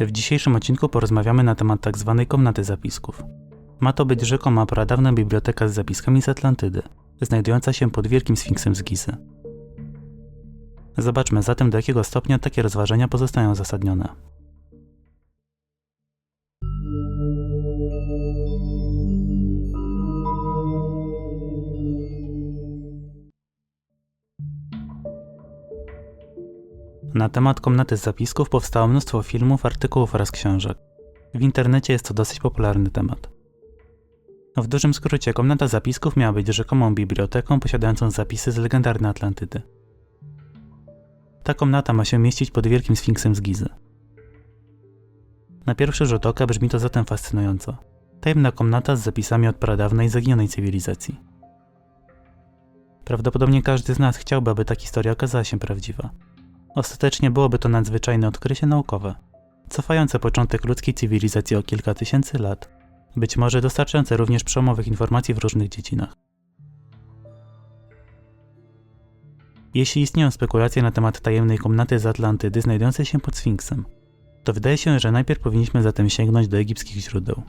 W dzisiejszym odcinku porozmawiamy na temat tzw. Tak komnaty zapisków. Ma to być rzekoma pradawna biblioteka z zapiskami z Atlantydy, znajdująca się pod Wielkim Sfinksem z Gizy. Zobaczmy zatem, do jakiego stopnia takie rozważania pozostają zasadnione. Na temat komnaty zapisków powstało mnóstwo filmów, artykułów oraz książek. W internecie jest to dosyć popularny temat. W dużym skrócie, komnata zapisków miała być rzekomą biblioteką posiadającą zapisy z legendarnej Atlantydy. Ta komnata ma się mieścić pod Wielkim Sfinksem z Gizy. Na pierwszy rzut oka brzmi to zatem fascynująco. Tajemna komnata z zapisami od pradawnej zaginionej cywilizacji. Prawdopodobnie każdy z nas chciałby, aby ta historia okazała się prawdziwa. Ostatecznie byłoby to nadzwyczajne odkrycie naukowe, cofające początek ludzkiej cywilizacji o kilka tysięcy lat, być może dostarczające również przełomowych informacji w różnych dziedzinach. Jeśli istnieją spekulacje na temat tajemnej komnaty z Atlantydy znajdującej się pod Sfinksem, to wydaje się, że najpierw powinniśmy zatem sięgnąć do egipskich źródeł.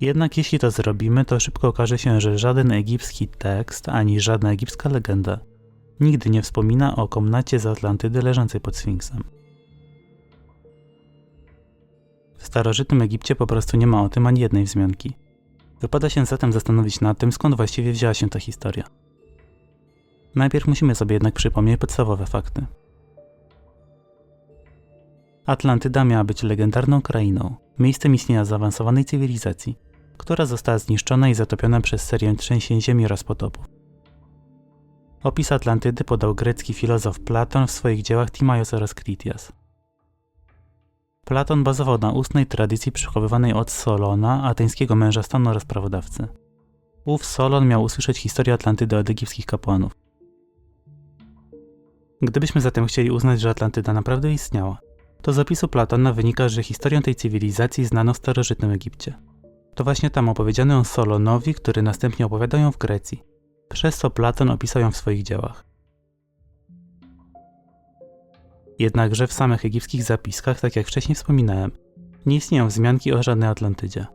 Jednak jeśli to zrobimy, to szybko okaże się, że żaden egipski tekst ani żadna egipska legenda nigdy nie wspomina o komnacie z Atlantydy leżącej pod Sfinksem. W starożytnym Egipcie po prostu nie ma o tym ani jednej wzmianki. Wypada się zatem zastanowić nad tym, skąd właściwie wzięła się ta historia. Najpierw musimy sobie jednak przypomnieć podstawowe fakty. Atlantyda miała być legendarną krainą, miejscem istnienia zaawansowanej cywilizacji, która została zniszczona i zatopiona przez serię trzęsień ziemi oraz potopów. Opis Atlantydy podał grecki filozof Platon w swoich dziełach Timaios oraz Critias. Platon bazował na ustnej tradycji przechowywanej od Solona, ateńskiego męża stanu oraz prawodawcy. Ów Solon miał usłyszeć historię Atlantydy od egipskich kapłanów. Gdybyśmy zatem chcieli uznać, że Atlantyda naprawdę istniała, to z opisu Platona wynika, że historię tej cywilizacji znano w starożytnym Egipcie. To właśnie tam opowiedziano ją Solonowi, który następnie opowiadał ją w Grecji przez co Platon opisał ją w swoich dziełach. Jednakże w samych egipskich zapiskach, tak jak wcześniej wspominałem, nie istnieją wzmianki o żadnej Atlantydzie.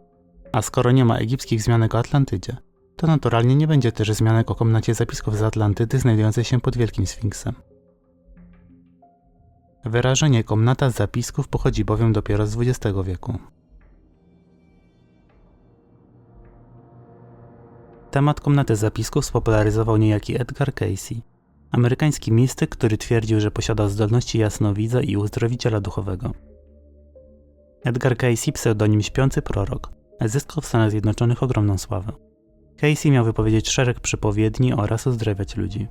A skoro nie ma egipskich wzmianek o Atlantydzie, to naturalnie nie będzie też wzmianek o komnacie zapisków z Atlantydy znajdującej się pod Wielkim Sfinksem. Wyrażenie komnata zapisków pochodzi bowiem dopiero z XX wieku. Temat komnaty zapisków spopularyzował niejaki Edgar Casey, amerykański mistyk, który twierdził, że posiadał zdolności jasnowidza i uzdrowiciela duchowego. Edgar Casey, pseudonim Śpiący Prorok, zyskał w Stanach Zjednoczonych ogromną sławę. Casey miał wypowiedzieć szereg przypowiedni oraz uzdrawiać ludzi.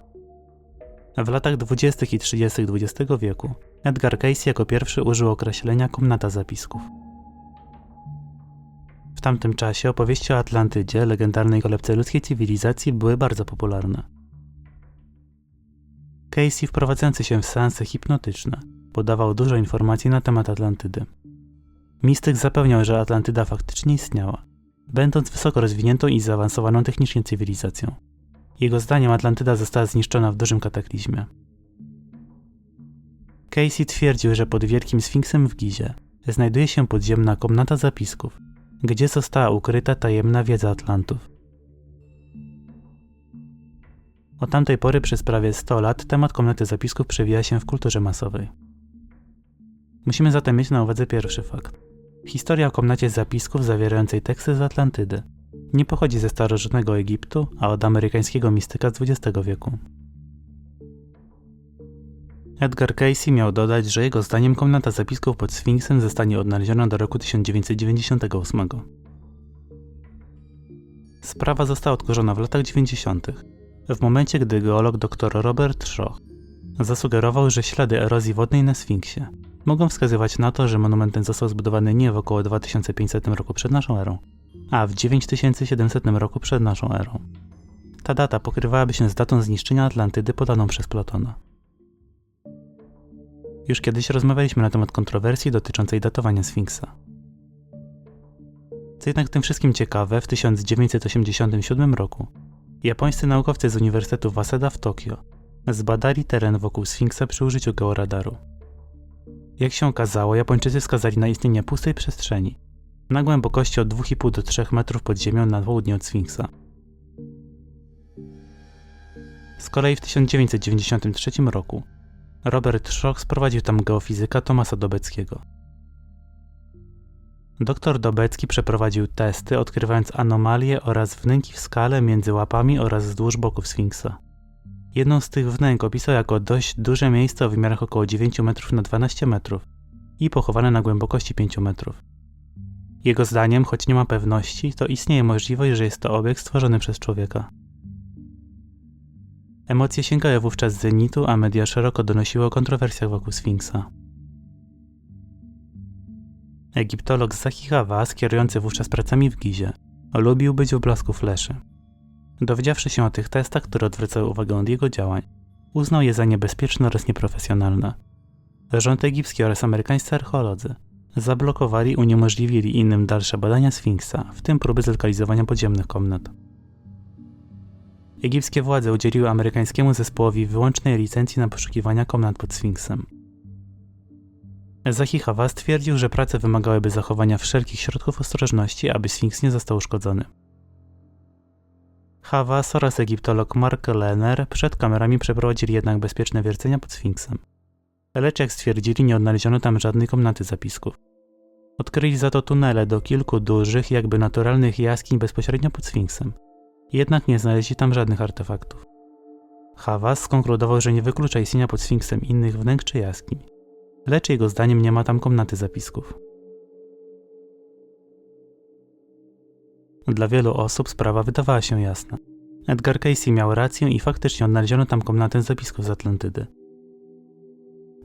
W latach 20. i 30. XX wieku Edgar Casey jako pierwszy użył określenia komnata zapisków. W tamtym czasie opowieści o Atlantydzie, legendarnej kolebce ludzkiej cywilizacji, były bardzo popularne. Casey, wprowadzający się w seanse hipnotyczne, podawał dużo informacji na temat Atlantydy. Mistyk zapewniał, że Atlantyda faktycznie istniała, będąc wysoko rozwiniętą i zaawansowaną technicznie cywilizacją. Jego zdaniem Atlantyda została zniszczona w dużym kataklizmie. Casey twierdził, że pod Wielkim Sfinksem w Gizie znajduje się podziemna komnata zapisków, gdzie została ukryta tajemna wiedza Atlantów. Od tamtej pory przez prawie 100 lat temat komnaty zapisków przewija się w kulturze masowej. Musimy zatem mieć na uwadze pierwszy fakt. Historia o komnacie zapisków zawierającej teksty z Atlantydy nie pochodzi ze starożytnego Egiptu, a od amerykańskiego mistyka z XX wieku. Edgar Casey miał dodać, że jego zdaniem komnata zapisków pod Sfinksem zostanie odnaleziona do roku 1998. Sprawa została odkurzona w latach 90., w momencie gdy geolog dr Robert Schoch zasugerował, że ślady erozji wodnej na Sfinksie mogą wskazywać na to, że monument ten został zbudowany nie w około 2500 roku przed naszą erą, a w 9700 roku przed naszą erą. Ta data pokrywałaby się z datą zniszczenia Atlantydy podaną przez Platona. Już kiedyś rozmawialiśmy na temat kontrowersji dotyczącej datowania Sfinksa. Co jednak tym wszystkim ciekawe, w 1987 roku japońscy naukowcy z Uniwersytetu Waseda w Tokio zbadali teren wokół Sfinksa przy użyciu georadaru. Jak się okazało, Japończycy wskazali na istnienie pustej przestrzeni, na głębokości od 2,5 do 3 metrów pod ziemią na południe od Sfinksa. Z kolei w 1993 roku Robert Schoch sprowadził tam geofizyka Tomasa Dobeckiego. Doktor Dobecki przeprowadził testy, odkrywając anomalie oraz wnęki w skale między łapami oraz wzdłuż boków Sfinksa. Jedną z tych wnęk opisał jako dość duże miejsce o wymiarach około 9 metrów na 12 metrów i pochowane na głębokości 5 metrów. Jego zdaniem, choć nie ma pewności, to istnieje możliwość, że jest to obiekt stworzony przez człowieka. Emocje sięgały wówczas zenitu, a media szeroko donosiły o kontrowersjach wokół Sfinksa. Egiptolog Zahi Hawass, kierujący wówczas pracami w Gizie, lubił być w blasku fleszy. Dowiedziawszy się o tych testach, które odwracały uwagę od jego działań, uznał je za niebezpieczne oraz nieprofesjonalne. Rząd egipski oraz amerykańscy archeolodzy zablokowali i uniemożliwili innym dalsze badania Sfinksa, w tym próby zlokalizowania podziemnych komnat. Egipskie władze udzieliły amerykańskiemu zespołowi wyłącznej licencji na poszukiwania komnat pod Sfinksem. Zahi Hawass stwierdził, że prace wymagałyby zachowania wszelkich środków ostrożności, aby Sfinks nie został uszkodzony. Hawass oraz egiptolog Mark Lenner przed kamerami przeprowadzili jednak bezpieczne wiercenia pod Sfinksem. Lecz jak stwierdzili, nie odnaleziono tam żadnej komnaty zapisków. Odkryli za to tunele do kilku dużych, jakby naturalnych jaskiń bezpośrednio pod Sfinksem. Jednak nie znaleźli tam żadnych artefaktów. Hawass skonkludował, że nie wyklucza istnienia pod Sfinksem innych wnęk czy jaskiń, lecz jego zdaniem nie ma tam komnaty zapisków. Dla wielu osób sprawa wydawała się jasna. Edgar Casey miał rację i faktycznie odnaleziono tam komnatę zapisków z Atlantydy.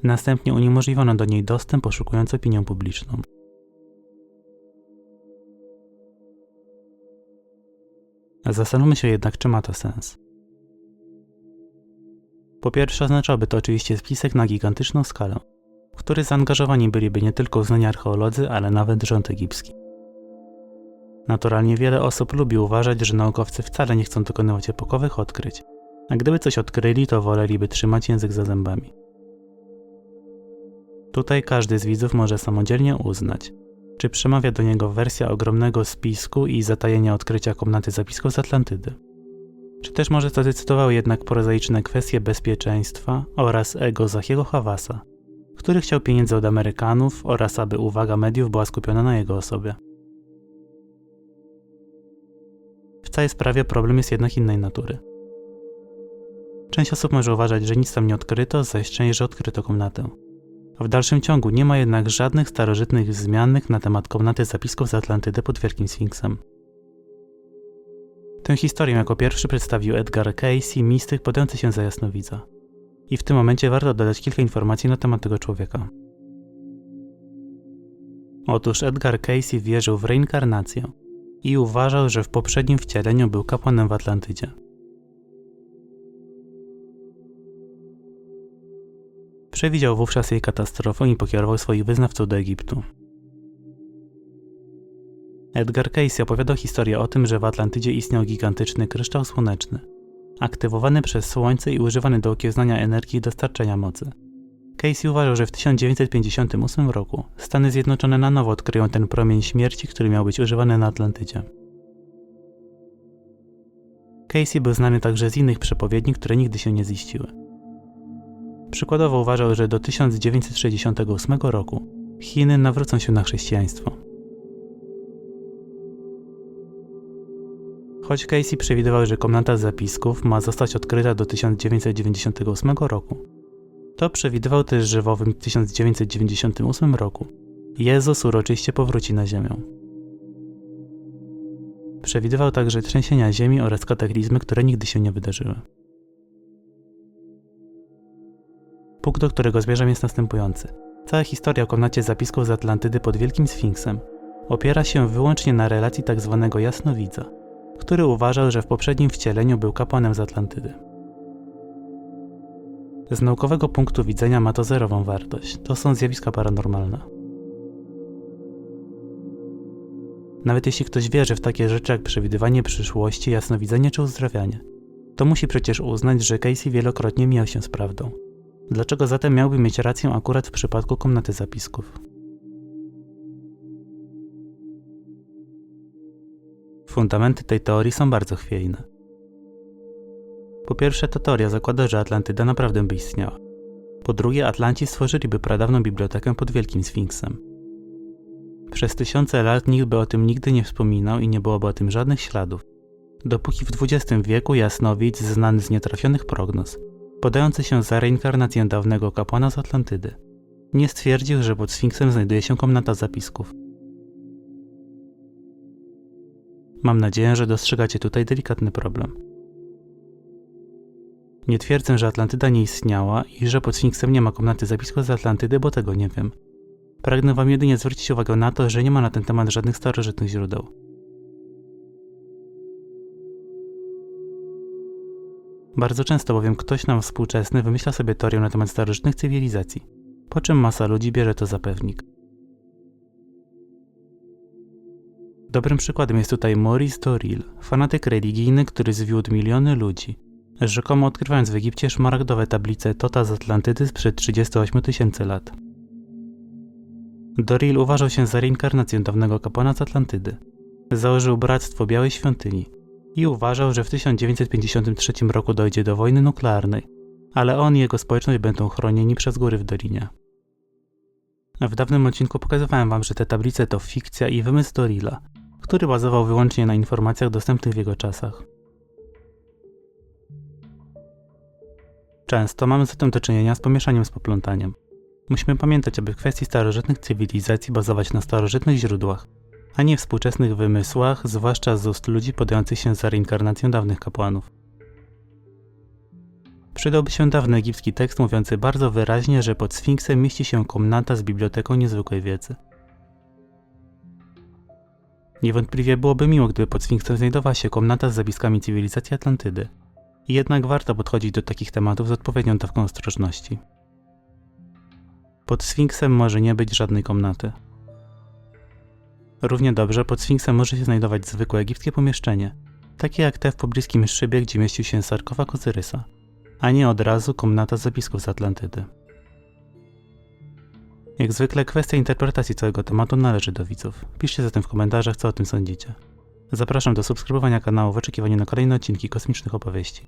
Następnie uniemożliwiono do niej dostęp, poszukując opinią publiczną. Zastanówmy się jednak, czy ma to sens. Po pierwsze, oznaczałoby to oczywiście spisek na gigantyczną skalę, w który zaangażowani byliby nie tylko uznani archeolodzy, ale nawet rząd egipski. Naturalnie wiele osób lubi uważać, że naukowcy wcale nie chcą dokonywać epokowych odkryć, a gdyby coś odkryli, to woleliby trzymać język za zębami. Tutaj każdy z widzów może samodzielnie uznać, czy przemawia do niego wersja ogromnego spisku i zatajenia odkrycia komnaty zapisków z Atlantydy. Czy też może zadecydowały jednak prozaiczne kwestie bezpieczeństwa oraz ego Zachiego Hawasa, który chciał pieniędzy od Amerykanów oraz aby uwaga mediów była skupiona na jego osobie. W całej sprawie problem jest jednak innej natury. Część osób może uważać, że nic tam nie odkryto, zaś część, że odkryto komnatę. W dalszym ciągu nie ma jednak żadnych starożytnych wzmianek na temat komnaty zapisków z Atlantydy pod Wielkim Sfinksem. Tę historię jako pierwszy przedstawił Edgar Casey, mistyk podający się za jasnowidza. I w tym momencie warto dodać kilka informacji na temat tego człowieka. Otóż Edgar Casey wierzył w reinkarnację i uważał, że w poprzednim wcieleniu był kapłanem w Atlantydzie. Przewidział wówczas jej katastrofę i pokierował swoich wyznawców do Egiptu. Edgar Cayce opowiadał historię o tym, że w Atlantydzie istniał gigantyczny kryształ słoneczny, aktywowany przez Słońce i używany do okiełznania energii i dostarczenia mocy. Casey uważał, że w 1958 roku Stany Zjednoczone na nowo odkryją ten promień śmierci, który miał być używany na Atlantydzie. Casey był znany także z innych przepowiedni, które nigdy się nie ziściły. Przykładowo uważał, że do 1968 roku Chiny nawrócą się na chrześcijaństwo. Choć Casey przewidywał, że komnata zapisków ma zostać odkryta do 1998 roku, to przewidywał też, że w owym 1998 roku Jezus uroczyście powróci na ziemię. Przewidywał także trzęsienia ziemi oraz kataklizmy, które nigdy się nie wydarzyły. Punkt, do którego zmierzam jest następujący. Cała historia o komnacie zapisków z Atlantydy pod Wielkim Sfinksem opiera się wyłącznie na relacji tzw. Tak jasnowidza, który uważał, że w poprzednim wcieleniu był kapłanem z Atlantydy. Z naukowego punktu widzenia ma to zerową wartość. To są zjawiska paranormalne. Nawet jeśli ktoś wierzy w takie rzeczy jak przewidywanie przyszłości, jasnowidzenie czy uzdrawianie, to musi przecież uznać, że Casey wielokrotnie mijał się z prawdą Dlaczego zatem miałby mieć rację akurat w przypadku komnaty zapisków? Fundamenty tej teorii są bardzo chwiejne. Po pierwsze, ta teoria zakłada, że Atlantyda naprawdę by istniała. Po drugie, Atlanci stworzyliby pradawną bibliotekę pod Wielkim Sfinksem. Przez tysiące lat nikt by o tym nigdy nie wspominał i nie byłoby o tym żadnych śladów. Dopóki w XX wieku jasnowidz znany z nietrafionych prognoz, podający się za reinkarnację dawnego kapłana z Atlantydy, nie stwierdził, że pod Sfinksem znajduje się komnata zapisków. Mam nadzieję, że dostrzegacie tutaj delikatny problem. Nie twierdzę, że Atlantyda nie istniała i że pod Sfinksem nie ma komnaty zapisków z Atlantydy, bo tego nie wiem. Pragnę wam jedynie zwrócić uwagę na to, że nie ma na ten temat żadnych starożytnych źródeł. Bardzo często bowiem ktoś nam współczesny wymyśla sobie teorię na temat starożytnych cywilizacji, po czym masa ludzi bierze to za pewnik. Dobrym przykładem jest tutaj Maurice Doril, fanatyk religijny, który zwiódł miliony ludzi, rzekomo odkrywając w Egipcie szmaragdowe tablice Tota z Atlantydy sprzed 38 tysięcy lat. Doril uważał się za reinkarnację dawnego kapłana z Atlantydy. Założył Bractwo Białej Świątyni i uważał, że w 1953 roku dojdzie do wojny nuklearnej, ale on i jego społeczność będą chronieni przez góry w Dolinie. W dawnym odcinku pokazywałem wam, że te tablice to fikcja i wymysł Dorila, który bazował wyłącznie na informacjach dostępnych w jego czasach. Często mamy zatem do czynienia z pomieszaniem z poplątaniem. Musimy pamiętać, aby w kwestii starożytnych cywilizacji bazować na starożytnych źródłach, a nie współczesnych wymysłach, zwłaszcza z ust ludzi podających się za reinkarnacją dawnych kapłanów. Przydałby się dawny egipski tekst mówiący bardzo wyraźnie, że pod Sfinksem mieści się komnata z biblioteką niezwykłej wiedzy. Niewątpliwie byłoby miło, gdyby pod Sfinksem znajdowała się komnata z zapiskami cywilizacji Atlantydy. Jednak warto podchodzić do takich tematów z odpowiednią dawką ostrożności. Pod Sfinksem może nie być żadnej komnaty. Równie dobrze pod Sfinksem może się znajdować zwykłe egipskie pomieszczenie, takie jak te w pobliskim szybie, gdzie mieścił się sarkofag Ozyrysa, a nie od razu komnata zapisków z Atlantydy. Jak zwykle kwestia interpretacji całego tematu należy do widzów. Piszcie zatem w komentarzach, co o tym sądzicie. Zapraszam do subskrybowania kanału w oczekiwaniu na kolejne odcinki kosmicznych opowieści.